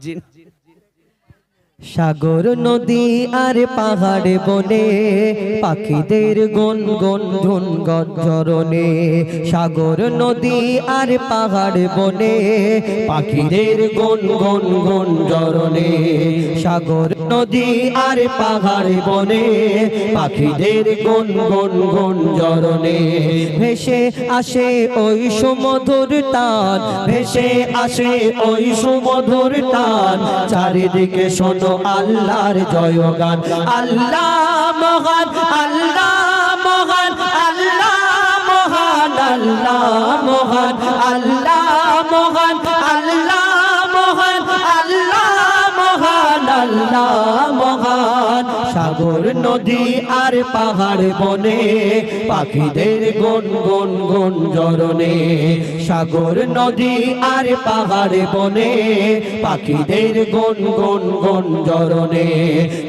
金。金金 সাগর নদী আর পাহাড় বনে, পাখিদের গন গন ধুন গঞ্জরণে সাগর নদী আর পাহাড় বনে, পাখিদের গন গন গঞ্জরণে সাগর নদী আর পাহাড় বনে, পাখিদের গন গন গঞ্জরণে ভেসে আসে ওই সুমধুর টান ভেসে আসে ওই সুমধুর টান চারিদিকে শোনো আল্লাহর জয়গান। আল্লাহ মহান আল্লাহ সাগর নদী আর পাহাড় বনে, পাখিদের গন গন গন জরনে সাগর নদী আর পাহাড় বনে, পাখিদের গন গন গন জরনে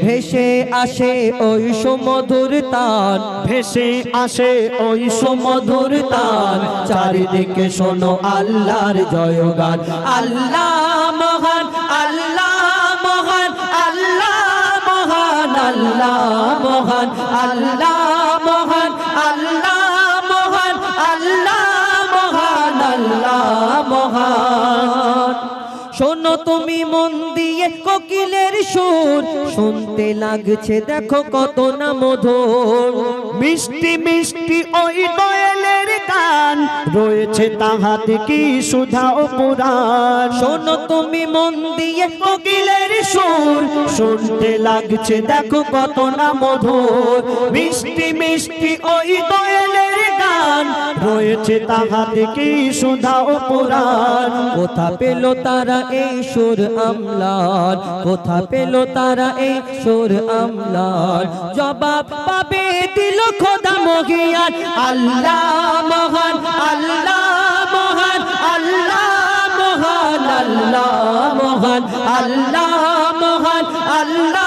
ভেসে আসে ওই সমধুর তান, ভেসে আসে ওই সমধুর তান। চারিদিকে শোনো আল্লাহর জয়গান, আল্লাহ মহান, আল্লাহ মহান আল্লাহ মহান আল্লাহ মহান আল্লাহ মহান। শোনো তুমি মন দিয়ে কোকিলের সুর, শুনতে লাগছে দেখো কত না মধুর। মিষ্টি মিষ্টি ওই দয়ালের গান। রয়েছে তাহাতে কি সুধা ও পুরাণ। শোনো তুমি মন দিয়ে কোকিলের সুর। শুনতে লাগছে দেখো কত না মধুর। মিষ্টি মিষ্টি ওই দয়ালের গান রয়েছে তাহাতে কি পুরাণ। কোথা পেল তারা এই সুর আমলার কোথা পেল তারা এই সুর আমলার জবাব পাবে দিল খোদা মহিয়ান আল্লাহ মহান আল্লাহ মহান আল্লাহ মহান আল্লাহ মহান আল্লাহ মহান, আল্লাহ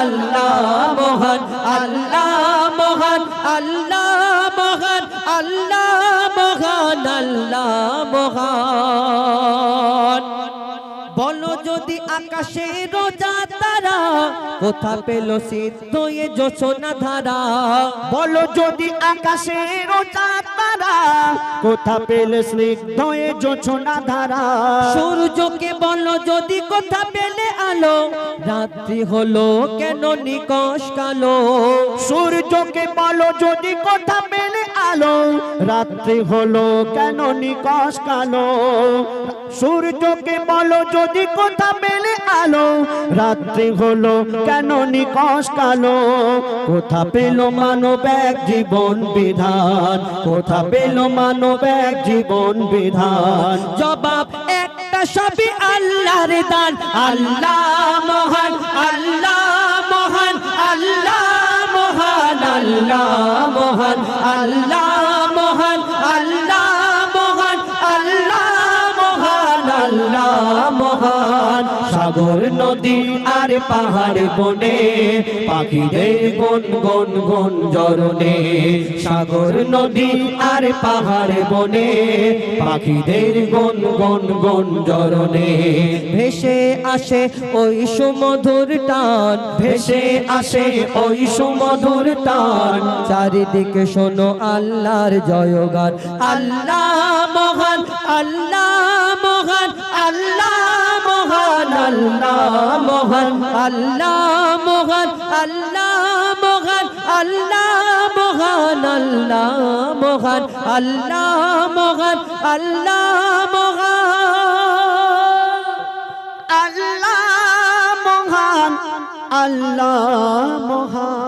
আল্লাহ মহান আল্লাহ মহান আল্লাহ মহান আল্লাহ মহান আল্লাহ মহান। বলো যদি আকাশে রোজা তারা, কোথা পেল সিদ্ধ এ যোচনা ধারা? বলো যদি আকাশে রোজা তারা কোথা পেলে স্নিগ্ধ এ জোছনা ধারা? সূর্যকে বলো যদি কোথা পেলে আলো? রাত্রি হলো কেন নিকশ কালো? সূর্যকে বলো যদি কোথা পেলে আলো রাত্রি হলো কেন নিকশ কালো? সূর্যকে বলো যদি কোথা পেলে আলো। রাত্রি হলো কেন নিকশ কালো? কোথা পেল মানব এক জীবন বিধান? কোথা পেল মানব এক জীবন বিধান? জবাব একটা সবই আল্লাহর দান। আল্লাহ মহান আল্লাহ মহান আল্লাহ মহান, আল্লাহ সাগর নদী আর পাহাড় বনে, পাখিদের গন গন গন জরনে সাগর নদী আর পাহাড় বনে, পাখিদের গন গন গন জরনে ভেসে আসে ওই সুমধুর টান, ভেসে আসে ওই সুমধুর টান। চারিদিকে শোনো আল্লাহর জয়গান, আল্লাহ মহান, আল্লাহ আল্লাহ মোহন আল্লাহ মোহন আল্লাহ মোহন আল্লাহ মোহন আল্লাহ মোহন আল্লাহ মোহন। আল্লাহ মোহন আল্লাহ মোহন আল্লাহ মহান